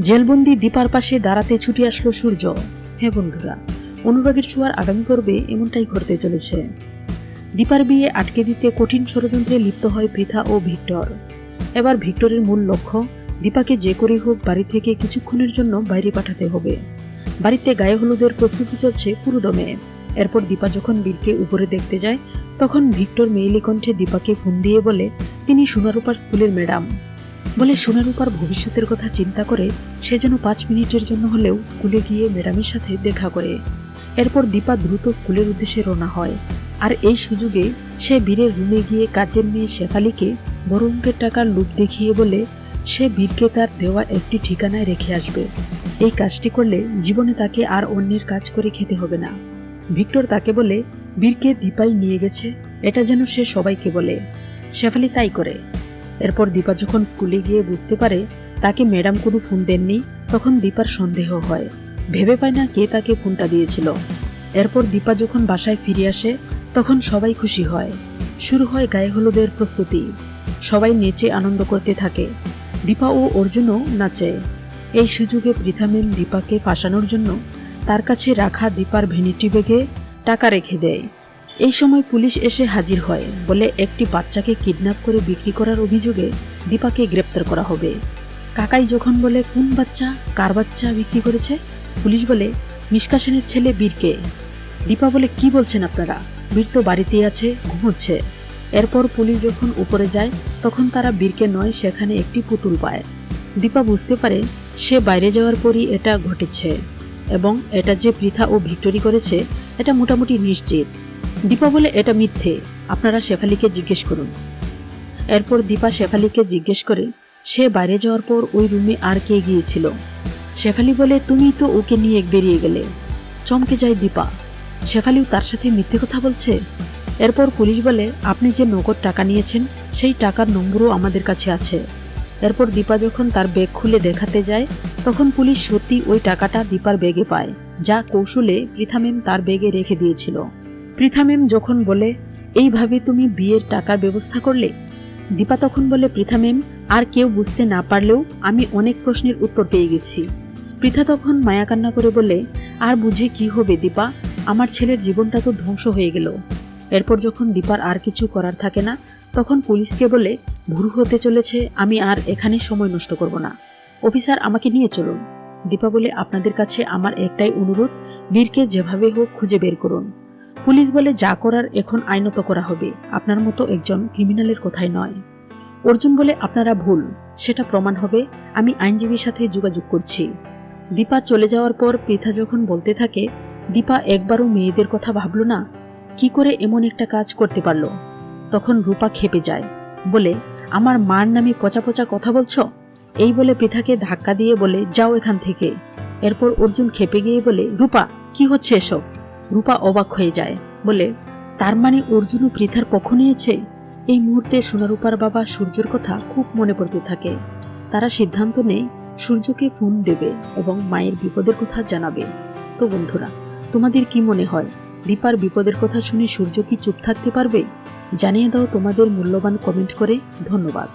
জেলবন্দি দীপার পাশে দাঁড়াতে ছুটে আসলো সূর্য। হ্যাঁ বন্ধুরা, অনুরাগের ছোঁয়ার আগামী পর্বে এমনটাই ঘটতে চলেছে। দীপার বিয়ে আটকে দিতে কঠিন ষড়যন্ত্রে লিপ্ত হয় পৃথা ও ভিক্টর। এবার ভিক্টরের মূল লক্ষ্য দীপাকে যে করেই হোক বাড়ি থেকে কিছুক্ষণের জন্য বাইরে পাঠাতে হবে। বাড়িতে গায়ে হলুদের প্রস্তুতি চলছে পুরোদমে। এরপর দীপা যখন বীরকে উপরে দেখতে যায়, তখন ভিক্টর মেইলি কণ্ঠে দীপাকে ফোন দিয়ে বলে, তিনি সোনারূপার স্কুলের ম্যাডাম। বলে সোনারূপার ভবিষ্যতের কথা চিন্তা করে সে যেন পাঁচ মিনিটের জন্য হলেও স্কুলে গিয়ে ম্যাডামের সাথে দেখা করে। এরপর দীপা দ্রুত স্কুলের উদ্দেশ্যে রওনা হয়। আর এই সুযোগে সে বীরের রুমে গিয়ে কাজের মেয়ে শেফালিকে বড় অঙ্কের টাকার লুপ দেখিয়ে বলে সে বীরকে তার দেওয়া একটি ঠিকানায় রেখে আসবে। এই কাজটি করলে জীবনে তাকে আর অন্যের কাজ করে খেতে হবে না। ভিক্টর তাকে বলে, বীরকে দীপাই নিয়ে গেছে, এটা যেন সে সবাইকে বলে। শেফালি তাই করে। এরপর দীপা যখন স্কুলে গিয়ে বুঝতে পারে তাকে ম্যাডাম কোনো ফোন দেননি, তখন দীপার সন্দেহ হয়। ভেবে পায় না কে তাকে ফোনটা দিয়েছিল। এরপর দীপা যখন বাসায় ফিরে আসে, তখন সবাই খুশি হয়। শুরু হয় গায়ে হলুদের প্রস্তুতি। সবাই নেচে আনন্দ করতে থাকে। দীপা ও অর্জুনও নাচে। এই সুযোগে পৃথামেন দীপাকে ফাঁসানোর জন্য তার কাছে রাখা দীপার ভ্যানিটি ব্যাগে টাকা রেখে দেয়। এই সময় পুলিশ এসে হাজির হয় বলে একটি বাচ্চাকে কিডন্যাপ করে বিক্রি করার অভিযোগে দীপাকে গ্রেপ্তার করা হবে। কাকাই যখন বলে, কোন বাচ্চা? কার বাচ্চা বিক্রি করেছে? পুলিশ বলে, মিশকা সেনের ছেলে বীরকে। দীপা বলে, কি বলছেন আপনারা? বীর তো বাড়িতেই আছে, ঘুমোচ্ছে। এরপর পুলিশ যখন উপরে যায়, তখন তারা বীরকে নয়, সেখানে একটি পুতুল পায়। দীপা বুঝতে পারে, সে বাইরে যাওয়ার পরই এটা ঘটেছে এবং এটা যে পৃথা ও ভিক্টোরি করেছে, এটা মোটামুটি নিশ্চিত। দীপা বলে, এটা মিথ্যে। আপনারা শেফালিকে জিজ্ঞেস করুন। এরপর দীপা শেফালিকে জিজ্ঞেস করে, সে বাইরে যাওয়ার পর ওই রুমে আর কে গিয়েছিল? শেফালি বলে, তুমি তো ওকে নিয়ে বেরিয়ে গেলে। চমকে যায় দীপা। শেফালিও তার সাথে মিথ্যে কথা বলছে? এরপর পুলিশ বলে, আপনি যে নগদ টাকা নিয়েছেন, সেই টাকার নম্বরও আমাদের কাছে আছে। এরপর দীপা যখন তার ব্যাগ খুলে দেখাতে যায়, তখন পুলিশ সত্যি ওই টাকাটা দীপার ব্যাগে পায়, যা কৌশলে পৃথামেম তার ব্যাগে রেখে দিয়েছিল। পৃথামেম যখন বলে, এইভাবে তুমি বিয়ের টাকার ব্যবস্থা করলে? দীপা তখন বলে পৃথামেম আর কেউ বুঝতে না পারলেও আমি অনেক প্রশ্নের উত্তর পেয়ে গেছি। পৃথা তখন মায়া কান্না করে বলে, আর বুঝে কি হবে দীপা? আমার ছেলের জীবনটা তো ধ্বংস হয়ে গেল। এরপর যখন দীপার আর কিছু করার থাকে না, তখন পুলিশকে বলে, ভুরু হতে চলেছে, আমি আর এখানে সময় নষ্ট করব না। অফিসার আমাকে নিয়ে চলুন। দীপা বলে, আপনাদের কাছে আমার একটাই অনুরোধ, বীরকে যেভাবে হোক খুঁজে বের করুন। পুলিশ বলে যা করার এখন আইনত করা হবে। আপনার মতো একজন ক্রিমিনালের কথাই নয়। অর্জুন বলে, আপনারা ভুল। সেটা প্রমাণ হবে। আমি আইনজীবীর সাথে যোগাযোগ করছি। দীপা চলে যাওয়ার পর পৃথা যখন বলতে থাকে, দীপা একবারও মেয়েদের কথা ভাবল না? কি করে এমন একটা কাজ করতে পারল? তখন রূপা খেপে যায়। বলে, আমার মার নামে পচা পচা কথা বলছ? এই বলে পৃথাকে ধাক্কা দিয়ে বলে, যাও এখান থেকে। এরপর অর্জুন খেপে গিয়ে বলে, রূপা, কি হচ্ছে এসব? রূপা অবাক হয়ে যায়, বলে, তার মানে অর্জুনও পৃথার পক্ষ নিয়েছে? এই মুহূর্তে সোনারূপার বাবা সূর্যর কথা খুব মনে পড়তে থাকে। তারা সিদ্ধান্ত নেয়, সূর্যকে ফোন দেবে এবং মায়ের বিপদের কথা জানাবে। তো বন্ধুরা, তোমাদের কি মনে হয়, দীপার বিপদের কথা শুনে সূর্য কি চুপ থাকতে পারবে? জানিয়ে দাও তোমাদের মূল্যবান কমেন্ট করে। ধন্যবাদ।